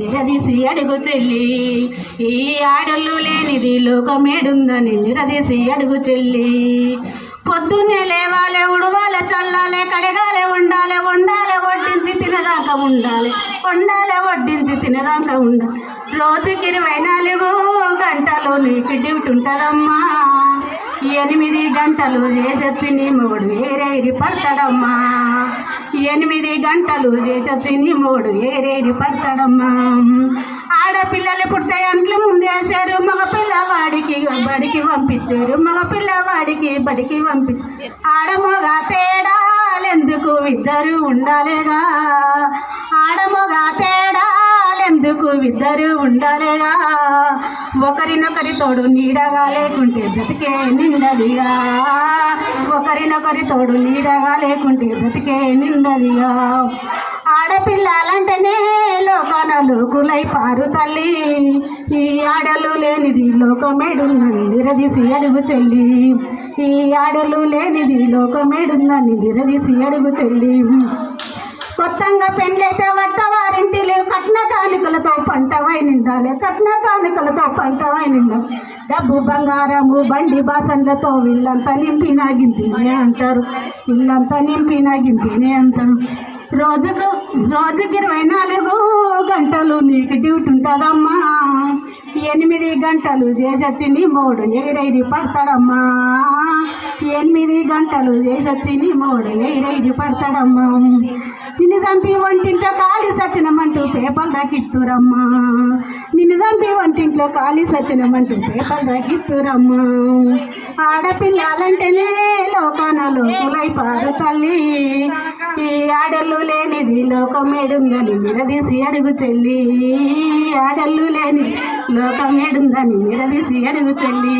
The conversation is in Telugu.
నిరదీసి అడుగు చెల్లి ఈ ఆడళ్ళు లేనిది లోకమేడుందని నిరదీసి అడుగు చెల్లి. పొద్దున్నే లేవాలే ఉడవాలే చల్లాలే కడగాలే ఉండాలే వండాలే వడ్డించి తినదాకా ఉండాలి. వండాలే వడ్డించి తినదాకా ఉండాలి. రోజుకి ఇరవై నాలుగు గంటలు నీకు డ్యూటీ ఉంటుందమ్మా. ఎనిమిది గంటలు చేసొచ్చి నీ మూడు ఏరేరి పడతాడమ్మా. ఎనిమిది గంటలు చేసొచ్చి నీ మూడు ఏరేరి పడతాడమ్మా. ఆడపిల్లలు పుడితే అంట్లు ముందేశారు మగ పిల్లవాడికి బడికి పంపించారు మగ పిల్లవాడికి బడికి పంపించారు ఆడమొగ తేడాలెందుకు? ఇద్దరు ఉండాలేగా. ఎందుకు ఇద్దరు ఉండాలిగా ఒకరినొకరి తోడు నీడగా లేకుంటే బ్రతికే నిండదిగా ఒకరినొకరి తోడు నీడగా లేకుంటే బ్రతికే నిండదిగా ఆడపిల్లలంటేనే లోకాన లోకులై పారు తల్లి. ఈ ఆడలు లేనిది లోకమేడుందని నిరదీసి అడుగు చెల్లి. ఈ ఆడలు లేనిది లోకమేడుందని నిరదీసి అడుగు చెల్లి. కొత్తగా పెళ్ళైతే వట్టవారింటిలు లేవు కట్నక పంటవై కట్నా కానుకలతో పంటవై డబ్బు బంగారము బండి బాసన్లతో వీళ్ళంతా నింపిన గింతినే అంటారు. ఇల్లంతా నింపిన గింతినే అంటారు. రోజుకు రోజుకి ఇరవై నాలుగు గంటలు నీకు డ్యూటీ ఉంటుందమ్మా. ఎనిమిది గంటలు చేసొచ్చి నీ మూడు ఎగిరైరి పడతాడమ్మా. ఎనిమిది గంటలు చేసొచ్చి నీ మూడు ఎగిరైరి పడతాడమ్మా. ఇన్ని చంపి వంటింట ఖాళీ సచ్చినమంటూ పేపర్ దాకిస్తురమ్మా నిన్ను వంటింట్లో ఖాళీ సచ్చినమంటుంటే పేపర్ ఆడపిల్లాలంటేనే ఆడపిల్లలంటేనే లోకాన లోకులై పారు తల్లి. ఈ ఆడళ్ళు లేనిది లోకమేడుందని నిరదీసి అడుగు చెల్లి. ఆడళ్ళు లేని లోకమేడుందని నిరదీసి అడుగు చెల్లి.